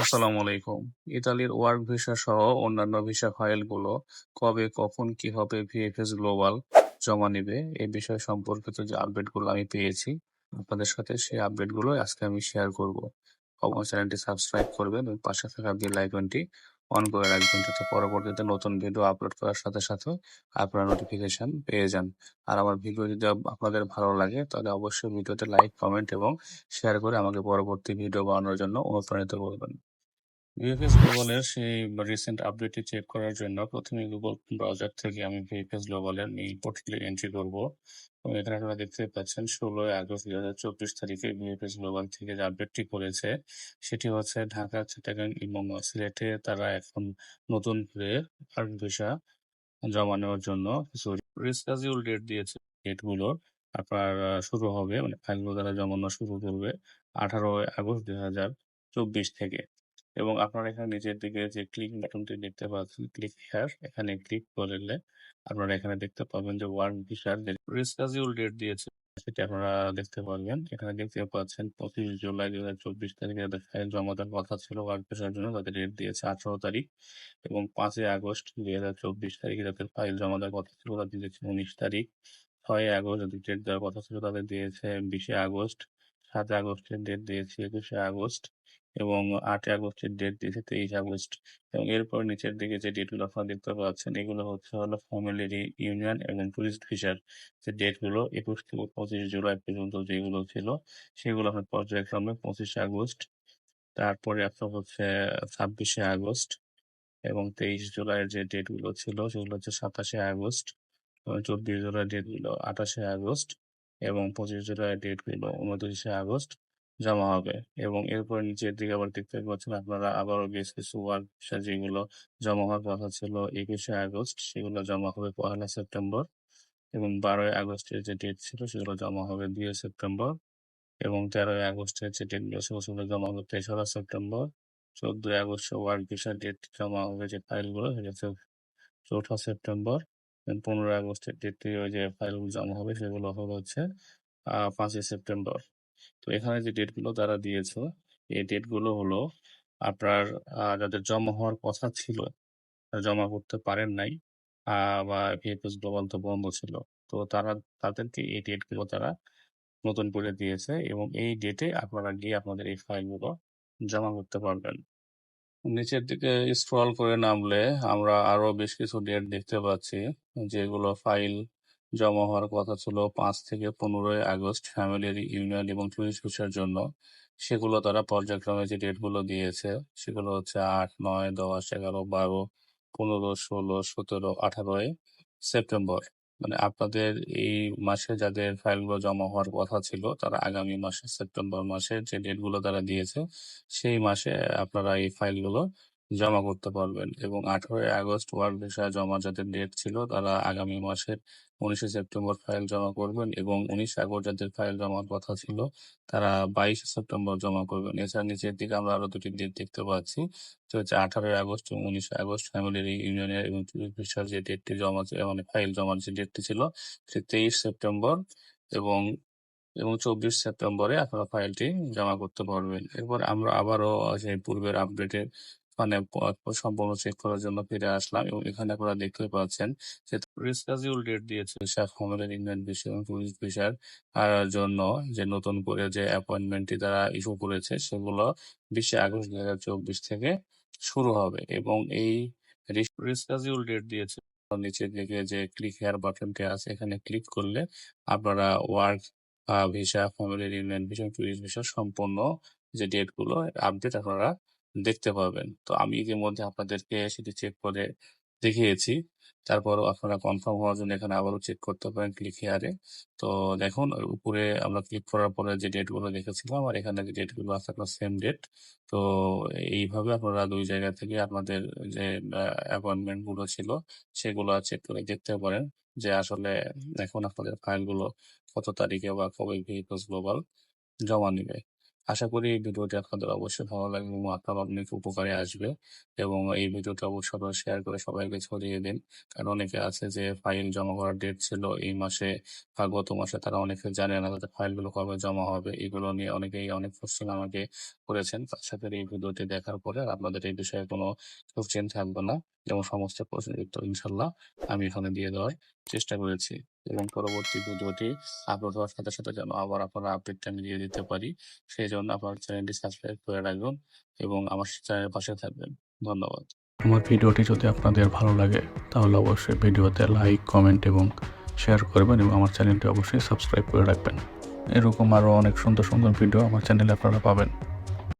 আসসালামু আলাইকুম। ইতালির ওয়ার্ক ভিসা সহ অন্যান্য ভিসা ফাইলগুলো কবে, কখন, কীভাবে ভিএফএস গ্লোবাল জমা নেবে এই বিষয় সম্পর্কিত যে আপডেটগুলো আমি পেয়েছি, আপনাদের সাথে সেই আপডেটগুলো আজকে আমি শেয়ার করব। অবশ্যই চ্যানেলটি সাবস্ক্রাইব করবেন এবং পাশে থাকা বেল আইকনটি অন করে রাখবেন যাতে পরবর্তীতে নতুন ভিডিও আপলোড করার সাথে সাথে আপনারা নোটিফিকেশন পেয়ে যান। আর আমার ভিডিও যদি আপনাদের ভালো লাগে, তাহলে অবশ্যই ভিডিওতে লাইক কমেন্ট এবং শেয়ার করে আমাকে পরবর্তী ভিডিও বানানোর জন্য অনুপ্রাণিত করবেন। ভিএফএস গ্লোবালের সেই রিসেন্ট আপডেটটি চেক করার জন্য প্রথমে গুগল ব্রাউজার থেকে আমি ভিএফএস গ্লোবালের এই পোর্টালে এন্ট্রি করব। এবং এখানে আপনারা দেখতে পাচ্ছেন, ষোলোই আগস্ট দুই হাজার চব্বিশ তারিখে ভিএফএস গ্লোবাল থেকে যে আপডেটটি করেছে, সেটি হচ্ছে ঢাকা চিটাগাং এবং সিলেটে তারা এখন নতুন করে আর্ট ভিসা জমা নেওয়ার জন্য কিছু রিস্কাজিউল ডেট দিয়েছে। ডেটগুলো আপনার শুরু হবে মানে ফাইলগুলো তারা জমানো শুরু করবে আঠারোই আগস্ট দুই হাজার চব্বিশ থেকে। এবং আপনারা এখানে নিচের দিকে যে ক্লিক বাটনটি দেখতে পাচ্ছেন ক্লিক হেয়ার এখানে ক্লিক করলে আপনারা এখানে দেখতে পাবেন যে ওয়ার্ক ভিসার রিস্কাজিউল ডেট দিয়েছে, সেটি আপনারা দেখতে পারবেন। এখানে দেখতে পাচ্ছেন পঁচিশ জুলাই দুই হাজার চব্বিশ তারিখে তাদের ফাইল জমা দেওয়ার কথা ছিল ওয়ার্ক ভিসার জন্য, তাদের ডেট দিয়েছে আঠারো তারিখ এবং পাঁচই আগস্ট দুই হাজার চব্বিশ তারিখে যাদের ফাইল জমা দেওয়ার কথা ছিল তাদের দিয়েছে উনিশ তারিখ। ছয় আগস্ট ডেট দেওয়ার কথা ছিল, তাদের দিয়েছে বিশে আগস্ট সাতই আগস্টের ডেট দিয়েছে, একুশে আগস্ট এবং আটই আগস্টের ডেট দিয়েছে, তেইশ আগস্ট এবং এরপর নিচের দিকে যে ডেটগুলো আপনারা দেখতে পাচ্ছেন, এগুলো হচ্ছে হলো ফ্যামিলি ইউনিয়ন এবং টুরিস্ট ভিসার যে ডেটগুলো একুশ থেকে পঁচিশ জুলাই পর্যন্ত যেগুলো ছিল, সেগুলো আপনার পর্যায়ক্রমে পঁচিশে আগস্ট, তারপরে আপনার হচ্ছে ছাব্বিশে আগস্ট এবং তেইশ জুলাইয়ের যে ডেটগুলো ছিল, সেগুলো হচ্ছে সাতাশে আগস্ট চব্বিশ জুলাই ডেটগুলো আঠাশে আগস্ট এবং পঁচিশ জুলাই ডেটগুলো উনত্রিশে আগস্ট জমা হবে এবং এরপর নিচের দিকে আবার দেখতে পাচ্ছেন আপনারা আবারও বেশ কিছু ওয়ার্ক যেগুলো জমা হওয়ার কথা ছিল একুশে আগস্ট, সেগুলো জমা হবে পহেলা সেপ্টেম্বর এবং বারোই আগস্টের যে ডেট ছিল সেগুলো জমা হবে দুই সেপ্টেম্বর এবং তেরোই আগস্টের যে ডেটগুলো ছিল সেগুলো জমা হবে তেসরা সেপ্টেম্বর। চোদ্দই আগস্ট ওয়ার্ক ভিসা ডেট জমা হবে যে ফাইলগুলো সেটা হচ্ছে চৌঠা সেপ্টেম্বর। পনেরোই আগস্টের ডেটে ওই যে ফাইলগুলো জমা হবে সেগুলো হলো হচ্ছে পাঁচই সেপ্টেম্বর। তো এখানে যে ডেটগুলো তারা দিয়েছে, এই ডেটগুলো হলো আপনার যাদের জমা হওয়ার কথা ছিল জমা করতে পারেন নাই বা ভিএফএস গ্লোবাল তো বন্ধ ছিল। তো তারা, তাদেরকে এই ডেটগুলো তারা নতুন করে দিয়েছে এবং এই ডেটে আপনারা গিয়ে আপনাদের এই ফাইলগুলো জমা করতে পারবেন। নিচের দিকে স্ক্রল করে নামলে আমরা আরও বেশ কিছু ডেট দেখতে পাচ্ছি, যেগুলো ফাইল জমা হওয়ার কথা ছিল পাঁচ থেকে পনেরোই আগস্ট ফ্যামিলি ইউনিয়ন এবং টুরিস্ট জন্য। সেগুলো তারা পর্যায়ক্রমে যে ডেটগুলো দিয়েছে, সেগুলো হচ্ছে আট, নয়, দশ, এগারো, বারো, পনেরো, ষোলো, সতেরো, আঠারোই সেপ্টেম্বর। মানে আপনাদের এই মাসে যাদের ফাইলগুলো জমা হওয়ার কথা ছিল, তারা আগামী মাসে, সেপ্টেম্বর মাসে যে ডেটগুলো তারা দিয়েছে, সেই মাসে আপনারা এই ফাইলগুলো জমা করতে পারবেন এবং আঠারোই আগস্ট ওয়ার্ক ভিসা জমা যাদের ডেট ছিল, তারা আগামী মাসের উনিশে সেপ্টেম্বর ফাইল জমা করবেন এবং উনিশ আগস্ট যাদের ফাইল জমার কথা ছিল, তারা বাইশে সেপ্টেম্বর জমা করবেন। এছাড়া নিচের দিকে আমরা আরও দুটি ডেট দেখতে পাচ্ছি, তো হচ্ছে আঠারোই আগস্ট এবং উনিশে আগস্ট ফ্যামিলি ইউনিয়নের এবং ভিসার যে ডেটটি জমা মানে ফাইল জমার যে ডেটটি ছিল সেটি তেইশ সেপ্টেম্বর এবং এবং চব্বিশ সেপ্টেম্বরে আপনারা ফাইলটি জমা করতে পারবেন। এরপর আমরা আবারও সেই পূর্বের আপডেটের মানে সম্পূর্ণ চেক করার জন্য ফিরে আসলাম এবং এখানে আপনারা দেখতে পাচ্ছেন যে রিস্কাজিউল ডেট দিয়েছে শেখ মোহাম্মদ ইংল্যান্ড ভিসা এবং টুরিস্ট ভিসার জন্য যে নতুন করে যে অ্যাপয়েন্টমেন্টটি তারা ইস্যু করেছে সেগুলো বিশে আগস্ট দুই হাজার চব্বিশ থেকে শুরু হবে এবং এই রিস্কাজিউল ডেট দিয়েছে। নিচের দিকে যে ক্লিক হেয়ার বাটনটি আছে এখানে ক্লিক করলে আপনারা work visa family union visa tourist visa সম্পূর্ণ যে ডেটগুলো আপডেট আপনারা দেখতে পাবেন তো আমি ইতিমধ্যে আপনাদেরকে সেটি চেক করে দেখিয়েছি। তারপরও আপনারা কনফার্ম হওয়ার জন্য এখানে আবারও চেক করতে পারেন ক্লিক হেয়ারে তো দেখুন উপরে আমরা ক্লিক করার পরে যে ডেটগুলো দেখেছিলাম আর এখানে যে ডেটগুলো আছে আপনার সেম ডেট তো এইভাবে আপনারা দুই জায়গা থেকে আপনাদের যে অ্যাপয়েন্টমেন্টগুলো ছিল সেগুলো চেক করে দেখতে পারেন যে আসলে এখন আপনাদের ফাইলগুলো কত তারিখে বা কবে গ্লোবাল জমা নিবে। আশা করি এই ভিডিওটি আপনাদের অবশ্যই ভালো লাগবে এবং আপনার অনেক উপকারে আসবে এবং এই ভিডিওটি অবশ্যই আপনারা শেয়ার করে সবাইকে ছড়িয়ে দিন। কারণ অনেকে আছে যে ফাইল জমা করার ডেট ছিল, এই মাসে বা গত মাসে তারা অনেকে জানে না তাদের ফাইলগুলো কবে জমা হবে, এগুলো নিয়ে অনেকেই অনেক কোশ্চেন আমাকে করেছেন। আশা করি এই ভিডিওটি দেখার পরে আপনাদের এই বিষয়ে কোনো কোশ্চেন থাকবে না। এবং সমস্ত প্রশ্নের উত্তর ইনশাল্লাহ আমি এখানে দিয়ে দেওয়ার চেষ্টা করেছি এবং পরবর্তী ভিডিওটি আপলোড হওয়ার সাথে সাথে যেন আবার আপনারা আপডেটটা আমি দিয়ে দিতে পারি। সেই জন্য আপনার চ্যানেলটি সাবস্ক্রাইব করে রাখবেন এবং আমার চ্যানেলের পাশে থাকবেন। ধন্যবাদ। আমার ভিডিওটি যদি আপনাদের ভালো লাগে, তাহলে অবশ্যই ভিডিওতে লাইক কমেন্ট এবং শেয়ার করবেন এবং আমার চ্যানেলটি অবশ্যই সাবস্ক্রাইব করে রাখবেন। এরকম আরও অনেক সুন্দর সুন্দর ভিডিও আমার চ্যানেলে আপনারা পাবেন।